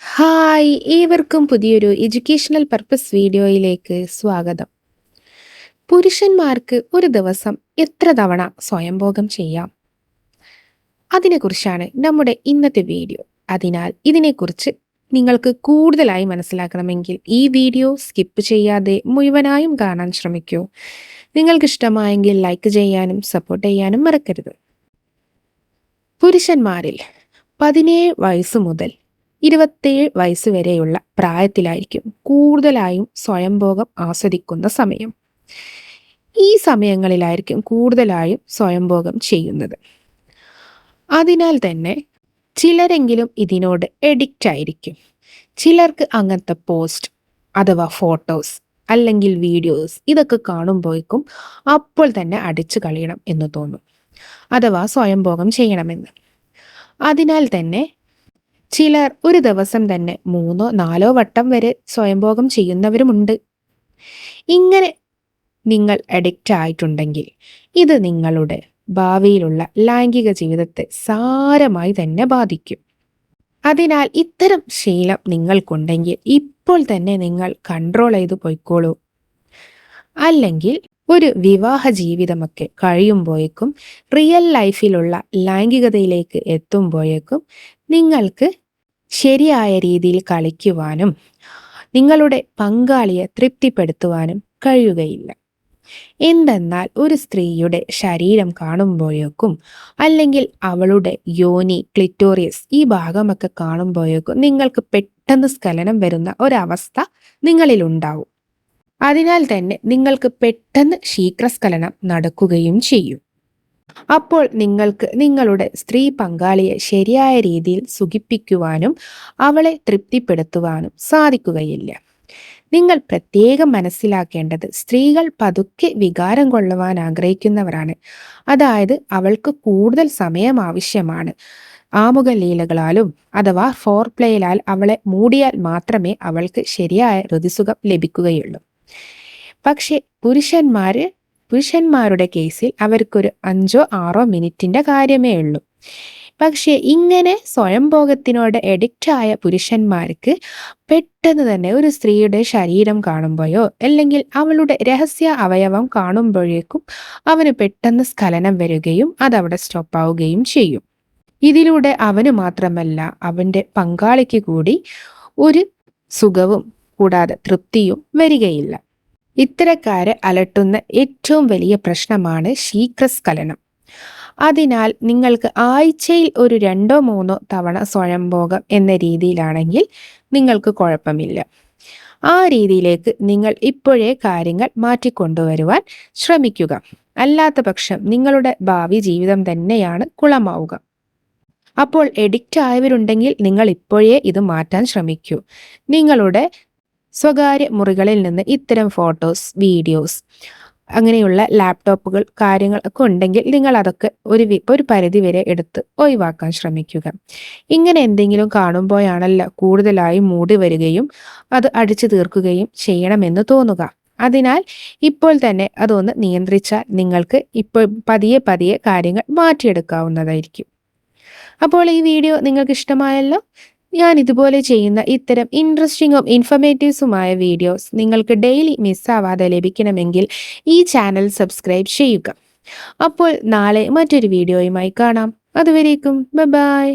Hi ഏവർക്കും പുതിയൊരു educational purpose വീഡിയോയിലേക്ക് സ്വാഗതം. പുരുഷന്മാർക്ക് ഒരു ദിവസം എത്ര തവണ സ്വയംഭോഗം ചെയ്യാം? അതിനെക്കുറിച്ചാണ് നമ്മുടെ ഇന്നത്തെ വീഡിയോ. അതിനാൽ ഇതിനെക്കുറിച്ച് നിങ്ങൾക്ക് കൂടുതലായി മനസ്സിലാക്കണമെങ്കിൽ ഈ വീഡിയോ സ്കിപ്പ് ചെയ്യാതെ മുഴുവനായും കാണാൻ ശ്രമിക്കൂ. നിങ്ങൾക്ക് ഇഷ്ടമായെങ്കിൽ ലൈക്ക് ചെയ്യാനും സപ്പോർട്ട് ചെയ്യാനും മറക്കരുത്. പുരുഷന്മാരിൽ പതിനേഴ് വയസ്സ് മുതൽ ഇരുപത്തേഴ് വയസ്സ് വരെയുള്ള പ്രായത്തിലായിരിക്കും കൂടുതലായും സ്വയംഭോഗം ആസ്വദിക്കുന്ന സമയം. ഈ സമയങ്ങളിലായിരിക്കും കൂടുതലായും സ്വയംഭോഗം ചെയ്യുന്നത്. അതിനാൽ തന്നെ ചിലരെങ്കിലും ഇതിനോട് എഡിക്റ്റ് ആയിരിക്കും. ചിലർക്ക് അങ്ങനത്തെ പോസ്റ്റ് അഥവാ ഫോട്ടോസ് അല്ലെങ്കിൽ വീഡിയോസ് ഇതൊക്കെ കാണുമ്പോഴേക്കും അപ്പോൾ തന്നെ അടിച്ചു കളയണം എന്ന് തോന്നും. അഥവാ സ്വയംഭോഗം ചെയ്യണമെന്ന്. അതിനാൽ തന്നെ ചിലർ ഒരു ദിവസം തന്നെ മൂന്നോ നാലോ വട്ടം വരെ സ്വയംഭോഗം ചെയ്യുന്നവരുമുണ്ട്. ഇങ്ങനെ നിങ്ങൾ അഡിക്റ്റ് ആയിട്ടുണ്ടെങ്കിൽ ഇത് നിങ്ങളുടെ ഭാവിയിലുള്ള ലൈംഗിക ജീവിതത്തെ സാരമായി തന്നെ ബാധിക്കും. അതിനാൽ ഇത്തരം ശീലം നിങ്ങൾക്കുണ്ടെങ്കിൽ ഇപ്പോൾ തന്നെ നിങ്ങൾ കൺട്രോൾ ചെയ്തു പോയിക്കോളൂ. അല്ലെങ്കിൽ ഒരു വിവാഹ ജീവിതമൊക്കെ കഴിയുമ്പോഴേക്കും റിയൽ ലൈഫിലുള്ള ലൈംഗികതയിലേക്ക് എത്തുമ്പോഴേക്കും നിങ്ങൾക്ക് ശരിയായ രീതിയിൽ കളിക്കുവാനും നിങ്ങളുടെ പങ്കാളിയെ തൃപ്തിപ്പെടുത്തുവാനും കഴിയുകയില്ല. എന്തെന്നാൽ ഒരു സ്ത്രീയുടെ ശരീരം കാണുമ്പോഴേക്കും അല്ലെങ്കിൽ അവളുടെ യോനി ക്ലിറ്റോറിയസ് ഈ ഭാഗമൊക്കെ കാണുമ്പോഴേക്കും നിങ്ങൾക്ക് പെട്ടെന്ന് സ്ഖലനം വരുന്ന ഒരവസ്ഥ നിങ്ങളിലുണ്ടാവും. അതിനാൽ തന്നെ നിങ്ങൾക്ക് പെട്ടെന്ന് ശീഘ്രസ്ഖലനം നടക്കുകയും ചെയ്യും. അപ്പോൾ നിങ്ങൾക്ക് നിങ്ങളുടെ സ്ത്രീ പങ്കാളിയെ ശരിയായ രീതിയിൽ സുഖിപ്പിക്കുവാനും അവളെ തൃപ്തിപ്പെടുത്തുവാനും സാധിക്കുകയില്ല. നിങ്ങൾ പ്രത്യേകം മനസ്സിലാക്കേണ്ടത് സ്ത്രീകൾ പതുക്കെ വികാരം കൊള്ളുവാൻ ആഗ്രഹിക്കുന്നവരാണ്. അതായത് അവൾക്ക് കൂടുതൽ സമയം ആവശ്യമാണ്. ആമുഖ ലീലകളാലും അഥവാ ഫോർ പ്ലേയിലാൽ അവളെ മൂടിയാൽ മാത്രമേ അവൾക്ക് ശരിയായ ഋതുസുഖം ലഭിക്കുകയുള്ളൂ. പക്ഷെ പുരുഷന്മാർ പുരുഷന്മാരുടെ കേസിൽ അവർക്കൊരു അഞ്ചോ ആറോ മിനിറ്റിന്റെ കാര്യമേ ഉള്ളൂ. പക്ഷേ ഇങ്ങനെ സ്വയംഭോഗത്തിനോട് എഡിക്റ്റ് ആയ പുരുഷന്മാർക്ക് പെട്ടെന്ന് തന്നെ ഒരു സ്ത്രീയുടെ ശരീരം കാണുമ്പോഴോ അല്ലെങ്കിൽ അവളുടെ രഹസ്യ അവയവം കാണുമ്പോഴേക്കും അവന് പെട്ടെന്ന് സ്ഖലനം വരികയും അതവിടെ സ്റ്റോപ്പ് ആവുകയും ചെയ്യും. ഇതിലൂടെ അവന് മാത്രമല്ല അവന്റെ പങ്കാളിക്ക് കൂടി ഒരു സുഖവും കൂടാതെ തൃപ്തിയും വരികയില്ല. ഇത്തരക്കാരെ അലട്ടുന്ന ഏറ്റവും വലിയ പ്രശ്നമാണ് ശീഘ്രസ്ഖലനം. അതിനാൽ നിങ്ങൾക്ക് ആഴ്ചയിൽ ഒരു രണ്ടോ മൂന്നോ തവണ സ്വയംഭോഗം എന്ന രീതിയിലാണെങ്കിൽ നിങ്ങൾക്ക് കുഴപ്പമില്ല. ആ രീതിയിലേക്ക് നിങ്ങൾ ഇപ്പോഴേ കാര്യങ്ങൾ മാറ്റിക്കൊണ്ടുവരുവാൻ ശ്രമിക്കുക. അല്ലാത്ത പക്ഷം നിങ്ങളുടെ ഭാവി ജീവിതം തന്നെയാണ് കുളമാവുക. അപ്പോൾ എഡിക്റ്റ് ആയവരുണ്ടെങ്കിൽ നിങ്ങൾ ഇപ്പോഴേ ഇത് മാറ്റാൻ ശ്രമിക്കൂ. നിങ്ങളുടെ സ്വകാര്യ മുറികളിൽ നിന്ന് ഇത്തരം ഫോട്ടോസ് വീഡിയോസ് അങ്ങനെയുള്ള ലാപ്ടോപ്പുകൾ കാര്യങ്ങൾ ഒക്കെ ഉണ്ടെങ്കിൽ നിങ്ങൾ അതൊക്കെ ഒരു ഒരു പരിധി വരെ എടുത്ത് ഒഴിവാക്കാൻ ശ്രമിക്കുക. ഇങ്ങനെ എന്തെങ്കിലും കാണുമ്പോഴാണല്ലോ കൂടുതലായി മൂടി വരികയും അത് അടിച്ചു തീർക്കുകയും ചെയ്യണമെന്ന് തോന്നുക. അതിനാൽ ഇപ്പോൾ തന്നെ അതൊന്ന് നിയന്ത്രിച്ചാൽ നിങ്ങൾക്ക് ഇപ്പോൾ പതിയെ പതിയെ കാര്യങ്ങൾ മാറ്റിയെടുക്കാവുന്നതായിരിക്കും. അപ്പോൾ ഈ വീഡിയോ നിങ്ങൾക്ക് ഇഷ്ടമായല്ലോ? ഞാൻ ഇതുപോലെ ചെയ്യുന്ന ഇത്തരം ഇൻട്രസ്റ്റിംഗും ഇൻഫർമേറ്റീവ്സുമായ വീഡിയോസ് നിങ്ങൾക്ക് ഡെയിലി മിസ്സാവാതെ ലഭിക്കണമെങ്കിൽ ഈ ചാനൽ സബ്സ്ക്രൈബ് ചെയ്യുക. അപ്പോൾ നാളെ മറ്റൊരു വീഡിയോയുമായി കാണാം. അതുവരേക്കും ബൈ